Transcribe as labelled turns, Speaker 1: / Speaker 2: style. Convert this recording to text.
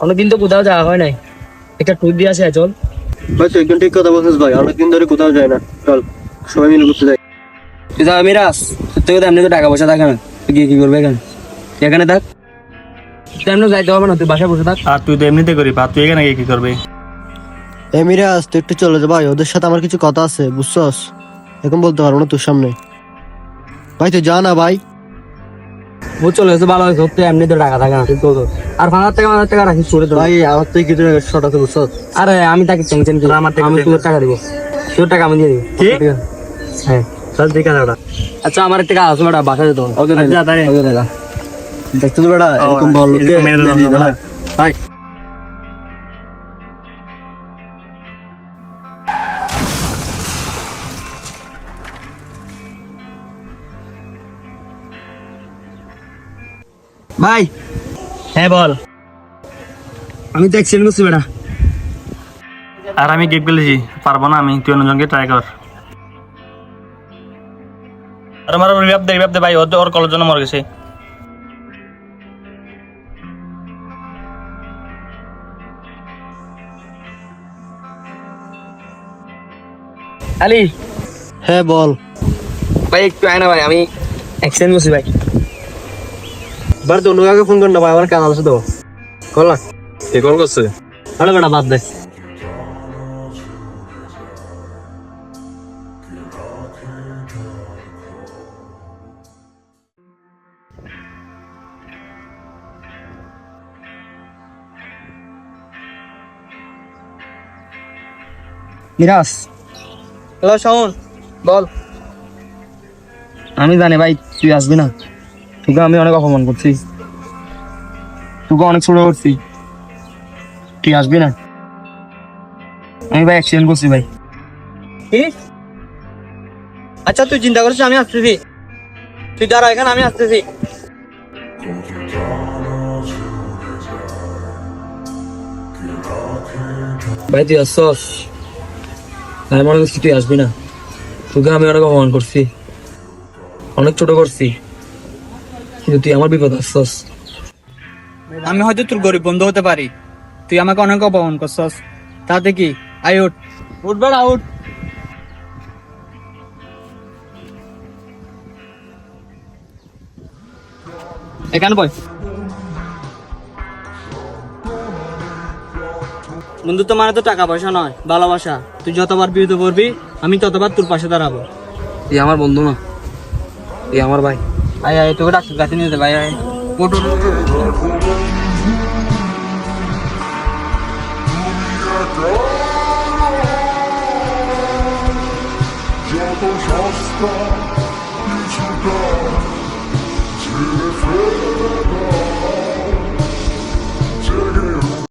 Speaker 1: অনেকদিন তো কোথাও যাওয়া হয় নাই। একটা ট্যুর দিয়ে আসে চল।
Speaker 2: ভাই তুই একদম ঠিক কথা বলছিস ভাই অনেকদিন ধরে কোথাও যায় না। চল সবাই মিলে ঘুরতে যাই।
Speaker 1: তুই যাবে মিরাজ সত্যি কথা এমনি তো টাকা পয়সা থাকে না তুই গিয়ে কি করবে এখানে? এখানে থাক। তুই এমনি যাইতে হবে না তুই বাসায় বসে থাক।
Speaker 3: আর তুই তো এমনিতে করি আর তুই এখানে গিয়ে কি করবি?
Speaker 2: এ মিরাজ তুই একটু চলে যা ভাই ওদের সাথে আমার কিছু কথা আছে বুঝছস? এখন বলতে পারব না তোর সামনে। ভাই তুই যা না ভাই।
Speaker 1: ও চলে গেছে ভালো হয়েছে তুই এমনি তো টাকা থাকে না। তো তো। আর পাঁচ হাজার টাকা পাঁচ হাজার টাকা রাখিস করে তো
Speaker 2: ভাই আমার তো কিছু শর্ট আছে বুঝছস
Speaker 1: আরে আমি তাকে টেনশন করি
Speaker 3: আমার থেকে
Speaker 1: আমি। তোর টাকা দিব। তোর টাকা আমি দিয়ে দিব। ঠিক আছে? হ্যাঁ।
Speaker 2: চল ঠিক আছে ওটা
Speaker 1: আচ্ছা আমার একটা কাজ আছে বাসা যেতে হবে। ওকে
Speaker 3: যা
Speaker 1: ওকে দেখা
Speaker 2: দেখতে তো বেটা এরকম
Speaker 3: ভালো লোক ভাই।
Speaker 2: ভাই।
Speaker 3: হ্যাঁ বল।
Speaker 1: আমি তো অ্যাক্সিডেন্ট করছি বেটা।
Speaker 3: আর আমি গেট ফেলেছি পারব না আমি তুই অন্যজনকে ট্রাই কর। আর আমার রিভাব দে রিভাব দে ভাই ওর ওর কলের জন্য মরে গেছে।
Speaker 1: আলি।
Speaker 2: হ্যাঁ বল।
Speaker 1: ভাই একটু আয় না ভাই আমি অ্যাক্সিডেন্ট করছি ভাই।
Speaker 2: বার তো অন্য ফোন কর না ভাই আমার কাজ আছে তো কর না।
Speaker 3: কে কল করছে?
Speaker 2: আরে বেটা বাদ দে।
Speaker 1: মিরাজ।
Speaker 2: হ্যালো শাওন বল।
Speaker 1: আমি জানি ভাই তুই আসবি না। তোকে আমি অনেক অপমান করছি। তোকে অনেক ছোট করছি। তুই আসবি না? আমি ভাই অ্যাক্সিডেন্ট করছি ভাই।
Speaker 2: কি? আচ্ছা তুই চিন্তা করছিস আমি আসতেছি। তুই দাঁড়া এখানে আমি আসতেছি।
Speaker 1: ভাই তুই আসছস? আমি মনে করছি তুই আসবি না। তোকে আমি অনেক অপমান করছি। অনেক ছোট করছি। কিন্তু তুই আমার বিপদ আসছস।
Speaker 4: আমি হয়তো তোর গরিব বন্ধু হতে পারি। তুই আমাকে অনেক অপমান করছস। তাতে কি? আই উঠ। উঠ বেড়া উঠ। এখানে বই বন্ধুত্ব মানে তো টাকা পয়সা নয় ভালোবাসা। তুই যতবার বিরুদ্ধে পড়বি আমি ততবার তোর পাশে দাঁড়াবো।
Speaker 1: তুই আমার বন্ধু না। তুই আমার ভাই।
Speaker 4: আয় আয় তোকে ডাক্তার কাছে নিয়ে যাবে আয়। আয় ওঠ, ওঠ,